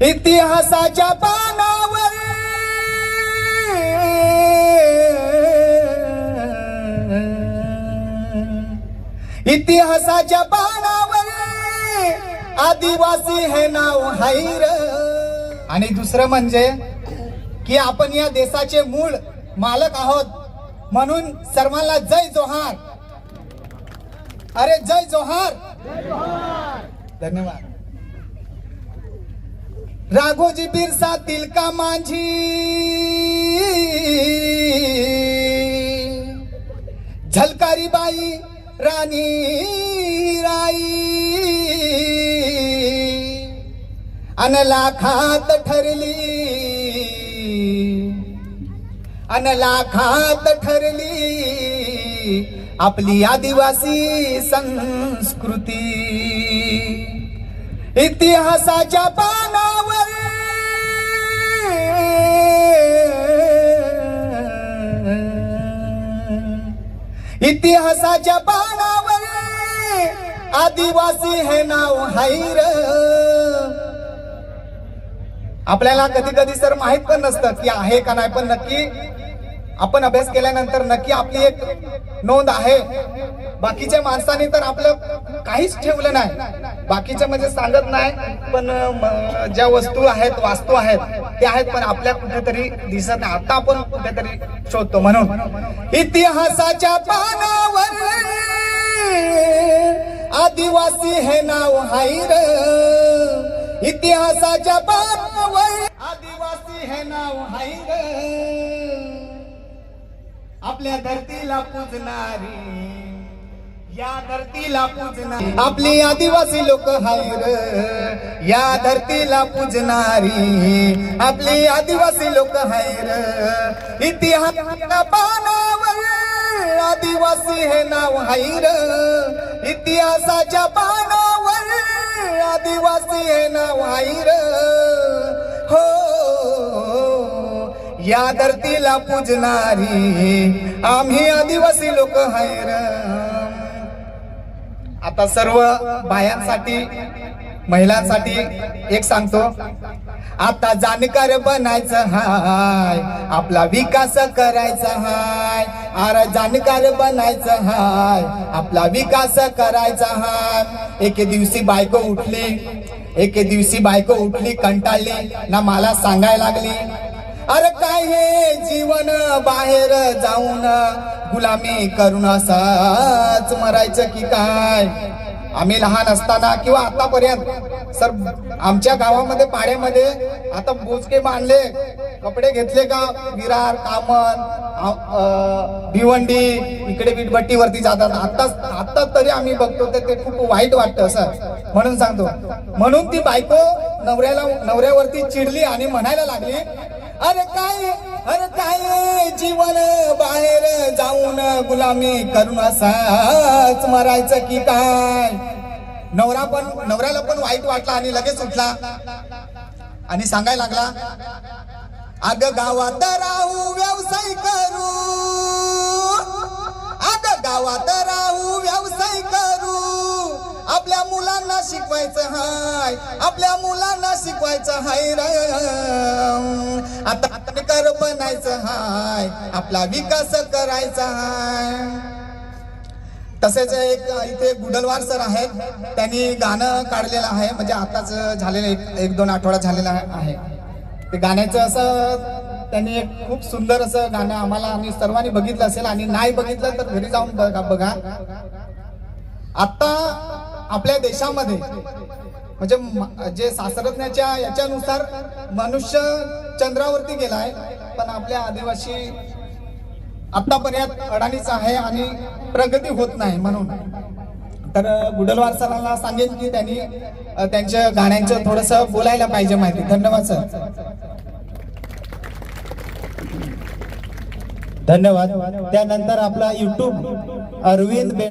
इतिहासाच्या पानावर. इतिहासाच्या पानावर. आदिवासी हे नाव हैर आणि दुसरं म्हणजे की आपण या देशाचे मूळ मालक आहोत म्हणून सर्वांना जय जोहार. अरे जय जोहार. धन्यवाद. राघोजी बिरसा तिलका माझी झलकारी बाई राणी राई. अन लाखात ठरली. अन लाखात ठरली. आपली आदिवासी संस्कृती. इतिहासाच्या पानावर. इतिहासाच्या पानावर. आदिवासी हे नाव हाईर आपल्याला कधी कधी सर माहीत पण नसतं की आहे का नाही पण नक्की आपण अभ्यास केल्यानंतर नक्की आपली एक नोंद आहे. बाकीच्या माणसाने तर आपलं काहीच ठेवलं नाही. बाकीच्या म्हणजे सांगत नाही पण ज्या वस्तू आहेत वास्तू आहेत त्या आहेत पण आपल्या कुठेतरी दिसत नाही. आता आपण कुठेतरी शोधतो. म्हणून इतिहासाच्या पानावर आदिवासी हे नाव हायर इतिहासाच्या पानावर आदिवासी हे नाव हायर आपल्या धरतीला पूजणारी. या धरतीला पूजणारी. आपली आदिवासी लोक हायर या धरतीला पूजणारी. आपली आदिवासी लोक हायर इतिहास पानावर आदिवासी हे नाव हायर इतिहासाच्या पानावर आदिवासी हे नाव हायर या धरतीला पूजणारी. आम्ही आदिवासी लोक हायर आता सर्व बायांसाठी महिलांसाठी एक सांगतो. आता जाणकार बनायचं हाय आपला विकास करायचा हाय. अरे जाणकार बनायचं हाय आपला विकास करायचा हाय. एके दिवशी बायको उठली एके दिवशी बायको उठली कंटाळली ना मला सांगायला लागली. अरे काय हे जीवन बाहेर जाऊन गुलामी करून असाच मरायचं की काय? आम्ही लहान असताना किंवा आतापर्यंत सर आमच्या गावामध्ये पाड्यामध्ये आता बोचके बांधले. कपडे घेतले का? विरार कामन भिवंडी इकडे वीटभट्टीवरती जातात. आता आता तरी आम्ही बघतो तर ते खूप वाईट वाटतं सर. म्हणून सांगतो. म्हणून ती बायको नवऱ्याला नवऱ्यावरती चिडली आणि म्हणायला लागली अरे काय अरे काय जीवन बाहेर जाऊन गुलामी करून असाच मरायचं की काय? नवरा पण नवऱ्याला पण वाईट वाटला आणि लगेच उठला. आणि सांगायला लागला अग गावात राहू व्यवसाय करू. अग गावात राहू व्यवसाय करू. आपल्या मुलांना शिकवायचं हाय आपल्या मुलांना शिकवायचं हाय र. आता कर बनायचं हाय आपला विकास करायचा हाय. तसेच एक इथे गुडलवार सर आहेत त्यांनी गाणं काढलेलं आहे म्हणजे आताच झालेलं एक एक दोन आठवडा झालेला आहे. ते गाण्याचं असं त्यांनी एक खूप सुंदर असं गाणं आम्हाला आम्ही सर्वांनी बघितलं असेल आणि नाही बघितलं तर घरी जाऊन बघा बघा. आता आपल्या देशामध्ये म्हणजे जे शास्त्रज्ञाच्या याच्यानुसार मनुष्य चंद्रावरती गेलाय पण आपल्या आदिवासी आतापर्यंत अडाणीच आहे आणि प्रगती होत नाही म्हणून. तर गुडलवार सरांना सांगेन की त्यांनी त्यांच्या गाण्यांचं थोडस बोलायला पाहिजे माहिती. धन्यवाद सर. धन्यवाद. त्यानंतर आपला युट्यूब अरविंद